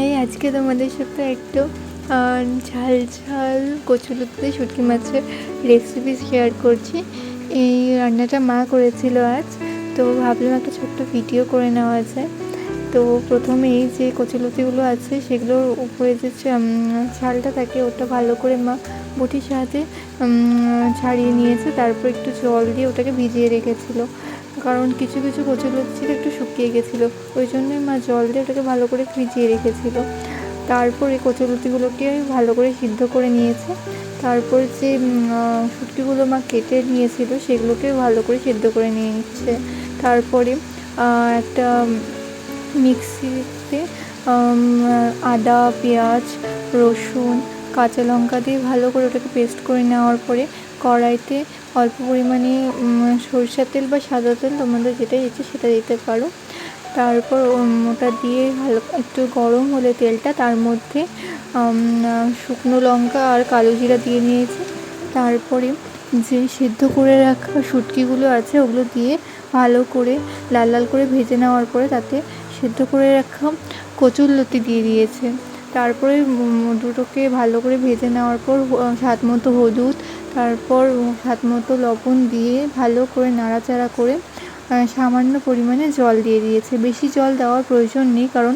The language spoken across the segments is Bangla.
হাই আজকে তোমাদের সাথে একটু ঝাল ঝাল কচুলুতে শুটকি মাছের রেসিপি শেয়ার করছি। এই রান্নাটা মা করেছিল আজ তো ভাবলাম একটা ছোট্ট ভিডিও করে নেওয়া যায়। তো প্রথমে এই যে কচুলতিগুলো আছে সেগুলোর উপরে যে ছালটা থাকে ওটা ভালো করে মা বটির উম, ছাড়িয়ে নিয়েছে। তারপর একটু জল দিয়ে ওটাকে ভিজিয়ে রেখেছিল। কারণ কিছু কিছু কচুলতি ছিল একটু শুকিয়ে গেছিল। ওই জন্যই মা জল দিয়ে ওটাকে ভালো করে ভিজিয়ে রেখেছিল। তারপরে কচুলতিগুলোকে ভালো করে সিদ্ধ করে নিয়েছে। তারপর যে শুটকিগুলো মা কেটে নিয়েছিল, সেগুলোকে ভালো করে সিদ্ধ করে নিয়ে নিচ্ছে। তারপরে একটা মিক্সিতে আদা, পেঁয়াজ, রসুন, কাঁচা লঙ্কা দিয়ে ভালো করে ওটাকে পেস্ট করে নেওয়ার পরে কড়াইতে অল্প পরিমাণে সরষের তেল বা সাদা তেল তোমাদের যেটা ইচ্ছে সেটা দিতে পারো। তারপর ওটা দিয়ে ভালো একটু গরম হলে তেলটা, তার মধ্যে শুকনো লঙ্কা আর কালো জিরা দিয়ে নিয়েছি। তারপরে যে সিদ্ধ করে রাখা শুটকিগুলো আছে, ওগুলো দিয়ে ভালো করে লাল লাল করে ভেজে নেওয়ার পরে তাতে সিদ্ধ করে রাখা কচুর লতি দিয়ে দিয়েছে। তারপরে দুটোকে ভালো করে ভেজে নেওয়ার পর স্বাদ মতো হলুদ তারপর স্বাদ মতো লবণ দিয়ে ভালো করে নাড়াচাড়া করে সামান্য পরিমাণে জল দিয়ে দিয়েছে। বেশি জল দেওয়ার প্রয়োজন নেই কারণ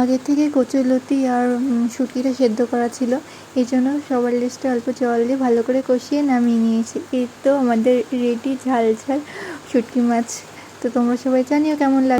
আগে থেকে কচুরলতি আর উম, শুটকিটা সেদ্ধ করা ছিল। এই জন্য সবার লিস্টে অল্প জল দিয়ে ভালো করে কষিয়ে নামিয়ে নিয়েছি। এই তো আমাদের রেডি ঝাল ঝাল শুটকি মাছ। তো তোমরা সবাই জানিও কেমন লাগে